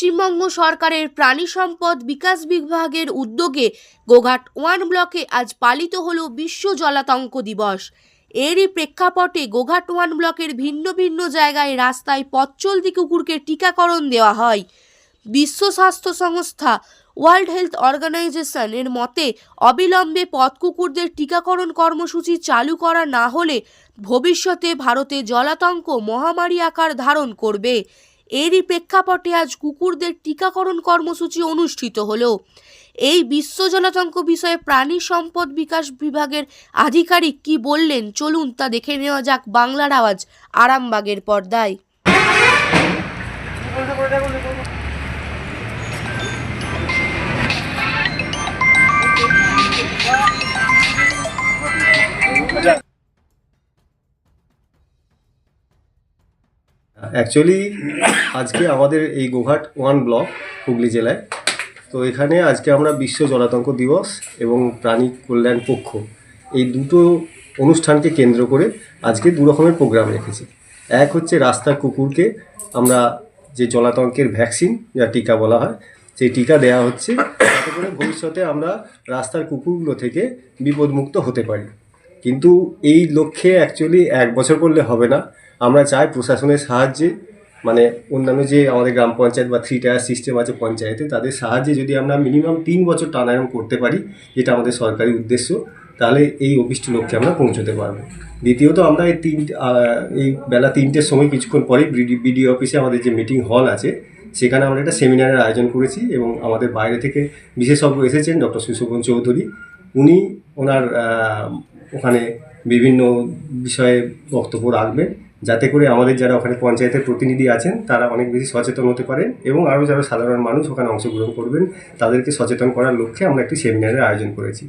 পশ্চিমবঙ্গ সরকারের প্রাণী সম্পদ বিকাশ বিভাগের উদ্যোগে গোঘাট ওয়ান ব্লকে আজ পালিত হলো বিশ্ব জলাতঙ্ক দিবস। এরই প্রেক্ষাপটে গোঘাট ওয়ান ব্লকের ভিন্ন ভিন্ন জায়গায় রাস্তায় পথচলতি কুকুরকে টিকাকরণ দেওয়া হয়। বিশ্ব স্বাস্থ্য সংস্থা ওয়ার্ল্ড হেলথ অর্গানাইজেশন এর মতে, অবিলম্বে পথ কুকুরদের টিকাকরণ কর্মসূচি চালু করা না হলে ভবিষ্যতে ভারতে জলাতঙ্ক মহামারী আকার ধারণ করবে। এরই প্রেক্ষাপটে আজ কুকুরদের টিকাকরণ কর্মসূচি অনুষ্ঠিত হলো। এই বিশ্ব জলাতঙ্ক বিষয়ে প্রাণী সম্পদ বিকাশ বিভাগের আধিকারিক কি বললেন, চলুন তা দেখে নেওয়া যাক বাংলার আওয়াজ আরামবাগের পর্দায়। অ্যাকচুয়ালি আজকে আমাদের এই গোঘাট ওয়ান ব্লক, হুগলি জেলায়। তো এখানে আজকে আমরা বিশ্ব জলাতঙ্ক দিবস এবং প্রাণী কল্যাণ পক্ষ এই দুটো অনুষ্ঠানকে কেন্দ্র করে আজকে দু রকমের প্রোগ্রাম রেখেছি। এক হচ্ছে রাস্তার কুকুরকে আমরা যে জলাতঙ্কের ভ্যাকসিন যা টিকা বলা হয়, সেই টিকা দেওয়া হচ্ছে যাতে করে ভবিষ্যতে আমরা রাস্তার কুকুরগুলো থেকে বিপদমুক্ত হতে পারি। কিন্তু এই লক্ষ্যে অ্যাকচুয়ালি এক বছর করলে হবে না। আমরা চাই প্রশাসনের সাহায্যে মানে অন্যান্য যে আমাদের গ্রাম পঞ্চায়েত বা থ্রি টায়ার সিস্টেম আছে পঞ্চায়েতে, তাদের সাহায্যে যদি আমরা মিনিমাম তিন বছর টানায়ন করতে পারি, যেটা আমাদের সরকারি উদ্দেশ্য, তাহলে এই অভিষ্ট লক্ষ্যে আমরা পৌঁছতে পারব। দ্বিতীয়ত আমরা এই তিন এই বেলা তিনটের সময় কিছুক্ষণ পরে বিডিও অফিসে আমাদের যে মিটিং হল আছে, সেখানে আমরা একটা সেমিনারের আয়োজন করেছি এবং আমাদের বাইরে থেকে বিশেষজ্ঞ এসেছেন ডক্টর সুশোভন চৌধুরী। উনি ওনার ওখানে বিভিন্ন বিষয়ে বক্তব্য রাখবেন। যাতে করে আমাদের যারা ওখানে পঞ্চায়েতের প্রতিনিধি আছেন, তারা অনেক বেশি সচেতন হতে পারেন এবং আরও যারা সাধারণ মানুষ ওখানে অংশগ্রহণ করবেন, তাদেরকে সচেতন করার লক্ষ্যে আমরা একটি সেমিনারের আয়োজন করেছি।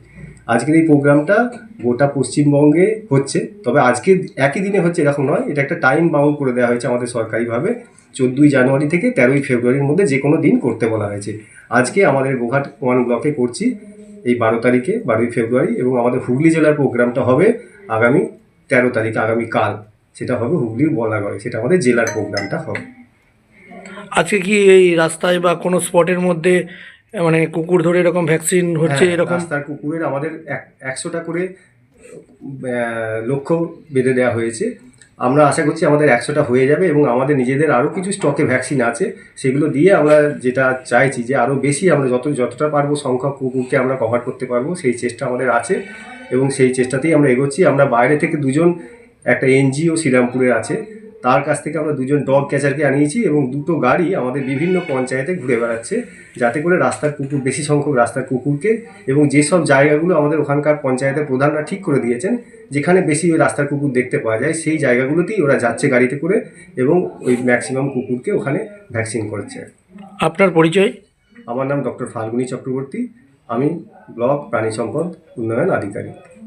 আজকের এই প্রোগ্রামটা গোটা পশ্চিমবঙ্গে হচ্ছে, তবে আজকে একই দিনে হচ্ছে এরকম নয়, এটা একটা টাইম বাউন্ড করে দেওয়া হয়েছে আমাদের সরকারিভাবে। চোদ্দোই জানুয়ারি থেকে তেরোই ফেব্রুয়ারির মধ্যে যে কোনো দিন করতে বলা হয়েছে। আজকে আমাদের গোঘাট ওয়ান ব্লকে করছি, এই বারো তারিখে, বারোই ফেব্রুয়ারি এবং আমাদের হুগলি জেলার প্রোগ্রামটা হবে আগামী তেরো তারিখ আগামী কাল সেটা হবে হুগলির বলাগড়ে সেটা আমাদের জেলার প্রোগ্রামটা হবে। আজকে কি এই রাস্তায় বা কোনো স্পটের মধ্যে মানে কুকুর ধরে এরকম ভ্যাকসিন হচ্ছে হ্যাঁ, এরকম? রাস্তার কুকুরের আমাদের এক- একশোটা করে লক্ষ্য বেঁধে দেওয়া হয়েছে। আমরা আশা করছি আমাদের একশোটা হয়ে যাবে এবং আমাদের নিজেদের আরও কিছু স্টকে ভ্যাকসিন আছে। সেগুলো দিয়ে আমরা যেটা চাইছি যে আরও বেশি আমরা যত যতটা পারব সংখ্যক কুকুরকে আমরা কভার করতে পারব সেই চেষ্টা আমাদের আছে। এবং সেই চেষ্টাতেই আমরা এগোচ্ছি। আমরা বাইরে থেকে দুজন একটা এনজিও শ্রীরামপুরে আছে। তার কাছ থেকে আমরা দুজন ডগ ক্যাচারকে আনিয়েছি এবং দুটো গাড়ি আমাদের বিভিন্ন পঞ্চায়েতে ঘুরে বেড়াচ্ছে যাতে করে রাস্তার কুকুর বেশি সংখ্যক রাস্তার কুকুরকে এবং যেসব জায়গাগুলো আমাদের ওখানকার পঞ্চায়েতের প্রধানরা ঠিক করে দিয়েছেন যেখানে বেশি ওই রাস্তার কুকুর দেখতে পাওয়া যায় সেই জায়গাগুলোতেই ওরা যাচ্ছে গাড়িতে করে এবং ওই ম্যাক্সিমাম কুকুরকে ওখানে ভ্যাকসিন করছে। আপনার পরিচয়? আমার নাম ডক্টর ফাল্গুনী চক্রবর্তী। আমি ব্লক প্রাণী সম্পদ উন্নয়ন আধিকারিক।